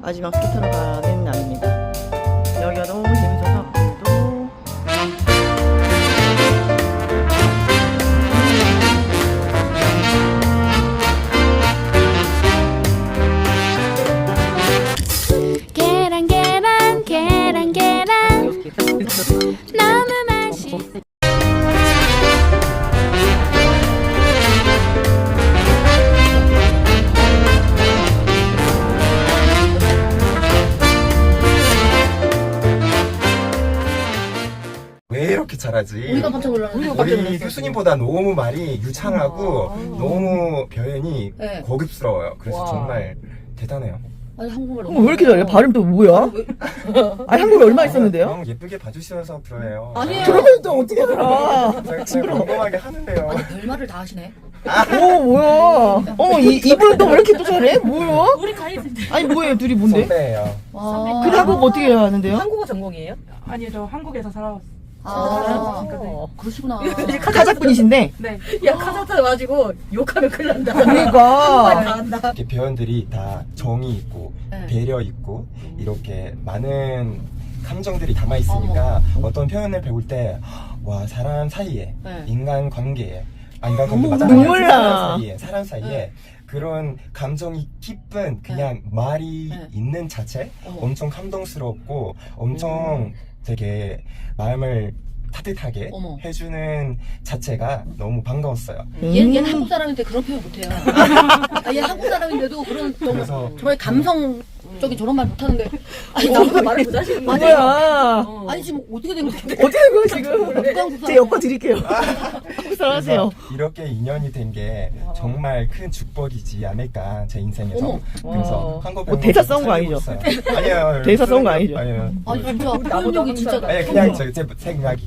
마지막 스키 타러 가는 날입니다. 여기가 너무 잘하지? 우리가 깜짝 놀랐는데. 우리 교수님보다 너무 말이 유창하고 너무 표현이 네. 고급스러워요. 그래서 와. 정말 대단해요. 아니 한국말 어머, 왜 이렇게 잘해? 발음 또 뭐야? 아니 한국에 얼마 있었는데요? 너무 예쁘게 봐주셔서 그래요. 아니에요. 그러면 또 어떻게 알아? 제가 제가 궁금하게 하는데요. 아니 별말을 다 하시네. 오 뭐야? 어머 이 이분 또왜 이렇게 또 잘해? 뭐야? 우리 가이드인데. 아니 뭐예요 둘이 뭔데? 선배예요. 와. 그 한국 어떻게 해야 하는데요? 한국어 전공이에요? 아니요, 저 한국에서 살아왔어요. 아, 네. 그러시구나. 카자흐 분이신데. 네. 야 카자흐스탄 와가지고 욕하면 큰일 난다. 그러니까. 다 한다. 이렇게 표현들이 다 정이 있고 네. 배려 있고 이렇게 많은 감정들이 담아 있으니까 어떤 표현을 배울 때 와 사람 사이에 네. 인간 관계에 아 인간 관계 맞아 눈물 나. 사람 사이에 사람 사이에 네. 그런 감정이 깊은 그냥 말이 네. 있는 자체 어머. 엄청 감동스럽고 엄청 되게 마음을 따뜻하게 어머. 해주는 자체가 너무 반가웠어요. 얘, 얘는 한국 사람인데 그런 표현 못해요. 아, 얘 한국 사람인데도 그런 좀 그래서 정말 감성 적인 저런 말 못하는데 아니 나보다 말을 못하시는 거예요. 뭐야? 아니 지금 어떻게 된 건데? 어떻게 된 거야 지금? 제 여권 드릴게요. 한국 사람 하세요. 그래서 이렇게 인연이 된 게 정말 큰 축복이지 않을까 제 인생에서 어머. 그래서 와. 한국 뭐 대사 써온 거 아니죠? 아니요 대사 써온 거 아니죠? 아니요 아니 진짜 표현력이 진짜 아니 그냥 제, 제 생각이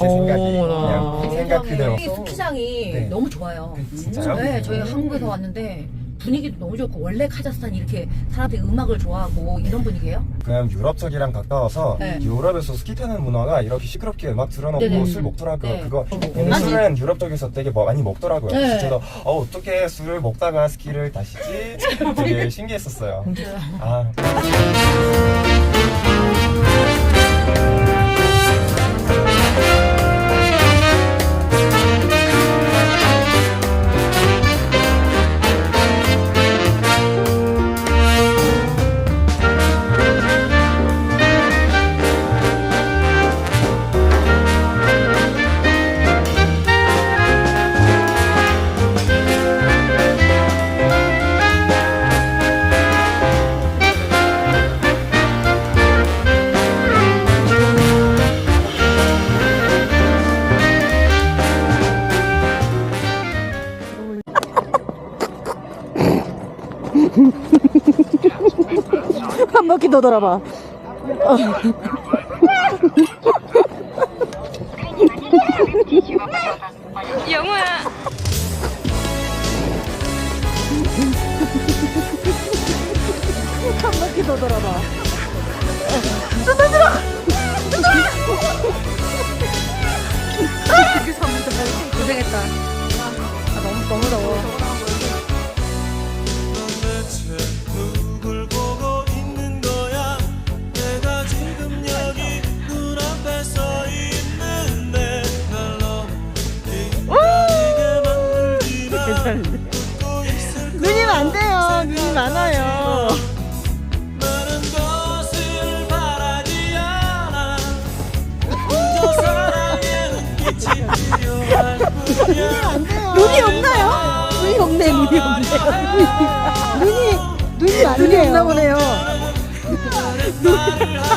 제 생각이 어머나. 그냥 생각 그대로 여기 스키장이 네. 너무 좋아요. 진짜요? 네, 저희 한국에서 왔는데 분위기도 너무 좋고 원래 카자흐스탄이 이렇게 사람들이 음악을 좋아하고 이런 분위기예요? 그냥 유럽 쪽이랑 가까워서 네. 유럽에서 스키 타는 문화가 이렇게 시끄럽게 음악 틀어놓고 네네. 술 먹더라고요. 네. 그거 어, 근데 아니. 술은 유럽 쪽에서 되게 뭐- 많이 먹더라고요. 네. 그래서 저도 어, 어떻게 술을 먹다가 스키를 다시지 되게 신기했었어요. 아 더 돌아봐. 누님 안 돼요. 눈이 많아요. 눈이 없나요? 눈이 없네. 눈이 없네. 눈이 눈이 안 눈이 없나 보네요. 아,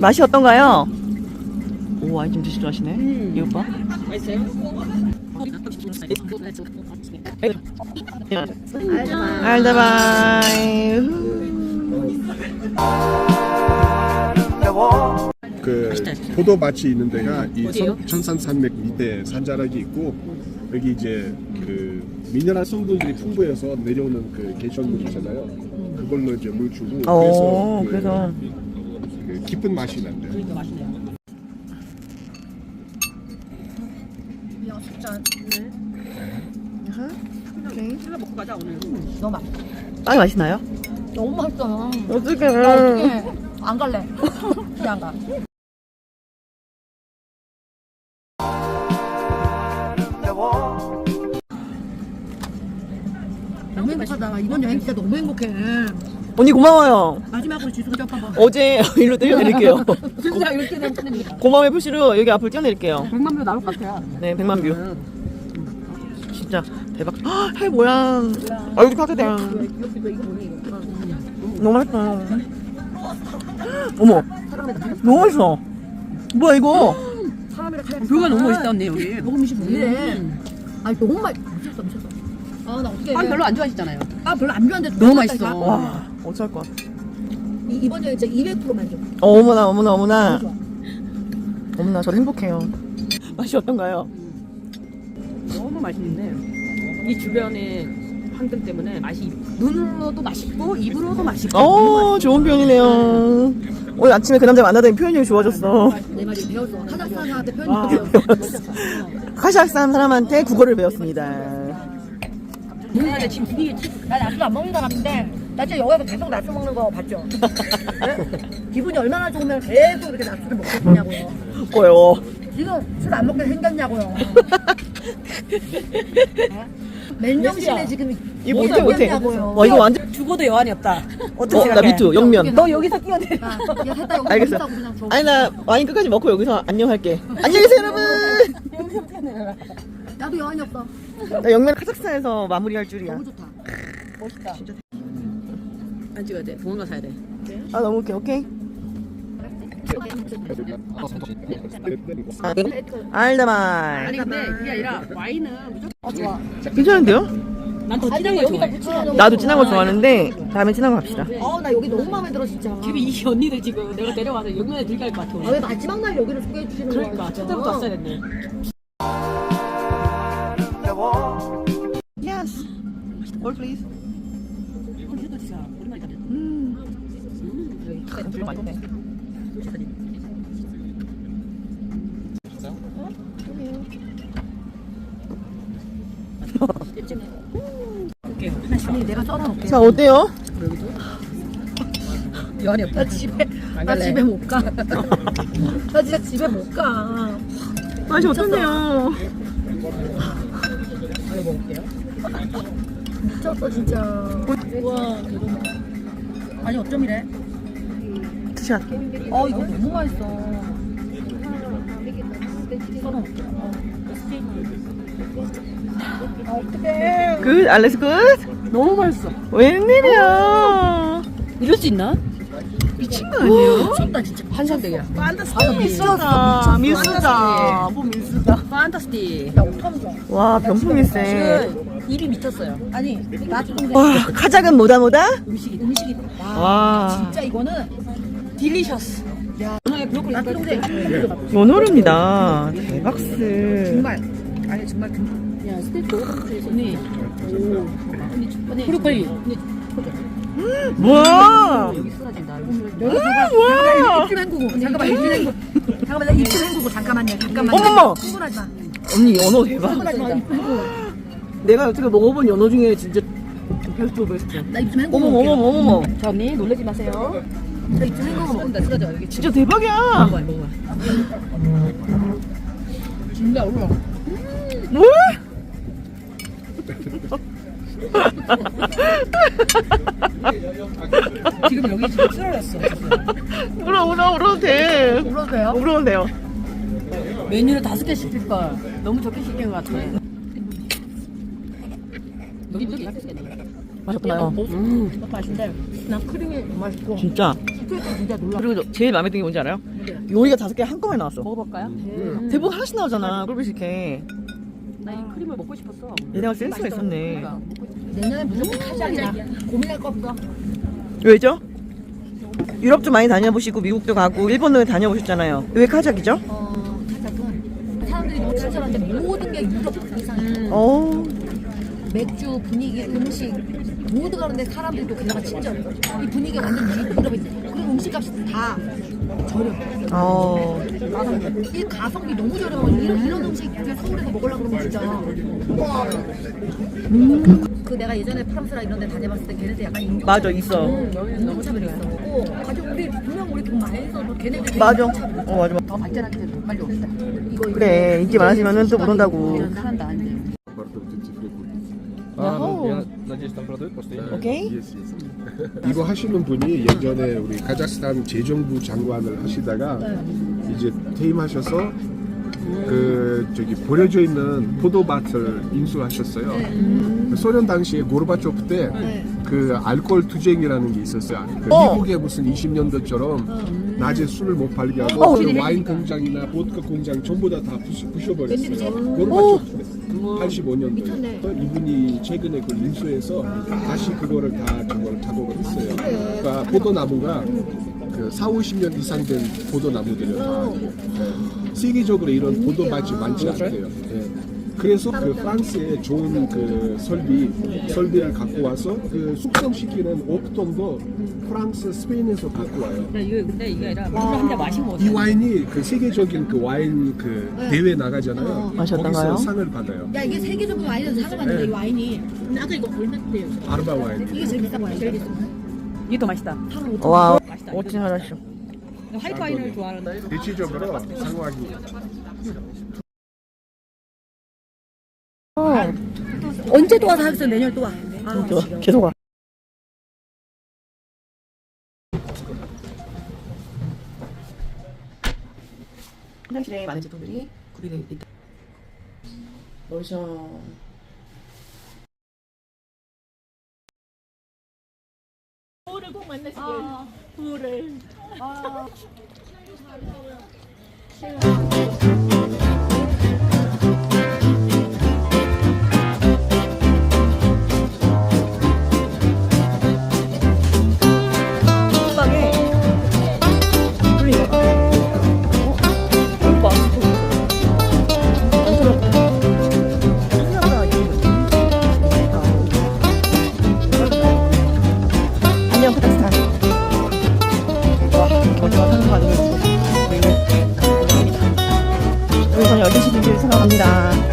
맛이 어떤가요? 오좀 드시러 하시네 이 오빠 알다바이 그 포도 밭이 있는 데가 이 선- 천산 산맥 밑에 산자락이 있고 여기 이제 그 미네랄 성분들이 풍부해서 내려오는 그 개천물 있잖아요. 그걸로 이제 물 주고 어, 그래서, 그, 그래서. 그 깊은 맛이 난대요. 야 진짜 빵이 맛있나요? 너무. 어떡해 나 어떡해. 안 갈래. 그냥 가. 너무 행복하다. 이번 여행 진짜 너무 행복해. 언니 고마워요. 마지막으로 지수가 점프한 어제 일로 떼어드릴게요. 지수가 이렇게 되면 끝냅니다. 고마움의 표시로. 여기 앞을 띄워드릴게요. 100만 뷰 나올 것 같아요. 네 100만 뷰. 진짜 대박. 헉, 해 모양. 아대 너무 맛있어 어머. 너무 맛있어. 뭐야 이거? 뷰가 너무 멋있다 언니 여기. 시 뭐래. 아니 너무 맛. 아나 어떻게? 빵 별로 안 좋아하시잖아요. 아 별로 안 좋아하는데 너무 맛있어. 와 어쩔 거야 이, 이번 여행 진짜 200% 만족. 어머나 어머나 어머나 어머나 저도 행복해요 맛이 어떤가요? 너무 맛있는데 이 주변의 환경 때문에 맛이 눈으로도 맛있고 입으로도 맛있고 어 좋은 표현이네요 오늘 아침에 그 남자 만나더니 표현력이 좋아졌어 내 말이 배웠어. 카자흐스탄 사람한테 아, 표현이 배웠어. 카자흐스탄 사람한테 국어를 배웠습니다 뭔가 지금 분위기 나 낮술 안 먹는 사람인데 나 진짜 여기서 계속 낮술 먹는 거 봤죠? 네? 기분이 얼마나 좋으면 계속 이렇게 낮술을 먹고 있냐고요. 뭐요 지금 술 안 먹게 생겼냐고요. 네? 맨정신에 지금 이거 못해 못해. 와 이거 완전 죽어도 여한이 없다 어떻게 어, 나 미투 영면 너 여기서 야, 됐다 여기 알겠어. 그냥 줘. 아니 나 와인 끝까지 먹고 여기서 안녕할게 안녕히 계세요 여러분 나도 여한이 없어. 나 영면 카자흐스탄에서 마무리할 줄이야. 너무 좋다. 안 찍어야 돼. 동원가 사야 돼. 아 너무 웃겨. 오케이. 알다만 아니 근데 그게 아니라 와인은 무조건 괜찮은데요? 난더 진한 걸 좋아해. 나도 진한 거 좋아하는데 다음에 진한 거 갑시다. 어, 나 여기 너무 마음에 들어 진짜. 지금 이 언니들 지금 내가 데려와서 영면에 들게 할 것 같아 아, 왜 마지막 날 여기를 소개해 주시는 거야? 그러니까 진짜? 첫째부터 왔어야 됐네 Yes All please 아니 내가 썰어놓을게. 자 어때요? 여한이 없다 나 집에 나 집에 못 가. 나 진짜 집에 못 가. 맛이 어떤데요? 미쳤어 진짜. 우와. 아니 어쩜 이래? 투샷 어 이거 너무 맛있어. 아 어떡해. 굿 알레스 굿 너무 맛있어 웬일이야 이럴 수 있나? 미친 거 아니에요? 미쳤다 진짜. 한산대야. 미쳤다. 미쳤다. 뭐 미쳤다. 판타스틱. 나 어떡하면 좋아. 와 병풍일세. 지금 입이 미쳤어요. 아니 나와 카작은 뭐다 뭐다? 음식이 음식이. 와 와. 진짜 이거는 딜리셔스. 브로콜리 나 원호릅니다. 대박스. 정말. 아니 정말 그야 스테이크? 먹어봤지 언니 오 언니 브로콜리. 언니 뭐야 여기 쓰러진다 여기 잠깐 뭐야 입술 헹구고 잠깐만 입술 헹구고 잠깐만 나 입술 헹구고 잠깐만요. 잠깐만요. 어머머! 흥분하지 마. 언니 연어 대박. 흥분하지 마. 입술 헹구고 내가 여태껏 먹어본 연어 중에 진짜 베스트 오브 베스트 나 입술 헹구고 어머머 어머머 어머머. 자 언니 놀라지 마세요. 나 입술 헹구고 먹는다. 쓰러져 여기. 진짜 대박이야. 먹어봐 먹어봐. 진짜 올라 뭐야? 지금 여기 지금 쓰러졌어 울어 울어 울어도 돼 울어도 돼요? 울어도 돼요 메뉴를 다섯 개 시킬 걸. 너무 적게 시킨 것 같아. 여기 여기 맛있나요? 음, 맛있는데 난 크림이 맛있고 진짜. 진짜 놀라. 그리고 저 제일 마음에 드는 게 뭔지 알아요? 요리가 다섯 개 한꺼번에 나왔어. 먹어볼까요? 대부분 하나씩 나오잖아. 이렇게. 나 이 크림을 먹고 싶었어. 얘네가 센스가 있었네. 내년에 무조건 카자리나 고민할 거 없어. 왜죠? 유럽도 많이 다녀보시고 미국도 가고 일본도 다녀보셨잖아요. 왜 카작이죠? 어, 가작은 사람들이 너무 친절한데 모든 게 유럽 이상이에요. 어. 맥주, 분위기, 음식 모두 가는데 사람들도 게다가 친절해. 이 분위기가 완전 유- 유럽이 그리고 음식값이 다 저렴. 어. 이 가성비 너무 저렴하고 이런, 이런 음식 그냥 서울에서 먹으려고 그러면 진짜 와. 그 내가 예전에 프랑스랑 이런 데 다녀봤을 때 걔네들 약간 인종 맞아 있어. 너무 차별이 있어. 가지고 우리 분명 우리 돈 많이 해서 뭐 걔네들 맞아. 어 맞아. 더 발전하게 돼서 빨리 옵시다. 이거 그래 인기 많아지면은 또못 온다고. 한다 이제. 오케이. Yes, yes. 이거 하시는 분이 예전에 우리 카자흐스탄 재정부 장관을 하시다가 이제 퇴임하셔서 그 저기 버려져 있는 포도밭을 인수하셨어요. 그 소련 당시에 고르바초프 때 그 알코올 투쟁이라는 게 있었어요. 그 어. 미국의 무슨 20년도처럼 낮에 술을 못 팔게 하고 어. 그 와인 공장이나 보드카 공장 전부 다 다 부셔 버렸어요. 고르바초프 때 85년도에 이분이 최근에 그걸 인수해서 다시 그거를 다 저걸 작업을 했어요. 그러니까 포도나무가 그 4, 50년 이상 된 포도나무들이요. 세계적으로 이런 포도밭이 많지 않대요. 예. 그래서 그 프랑스에 좋은 그 설비, 설비를 갖고 와서 그 숙성시키는 옥통도 프랑스, 스페인에서 갖고 와요. 이거 근데 이게 아니라 물을 한잔 마시고 이 와인이 그 세계적인 그 와인 그 대회 나가잖아요. 마셨던가요? 거기서 상을 받아요. 야 이게 세계적으로 와인에서 상을 받는데 이 와인이 근데 아까 이거 얼마인데요? 아르바 와인. 이게 제일 비싼 와인 제일 비싼 이게 더 맛있다. 와. 맛있다. 어찌 하라쇼. 화이트 와인을 좋아하는데. 대체적으로 상황이 언제 또 와서 하겠어 내년 또 와. 좋아. 계속 와. 화장실에 많은 제품들이 구비되어 있다. 로션. 빵에 12시 비를 사랑합니다.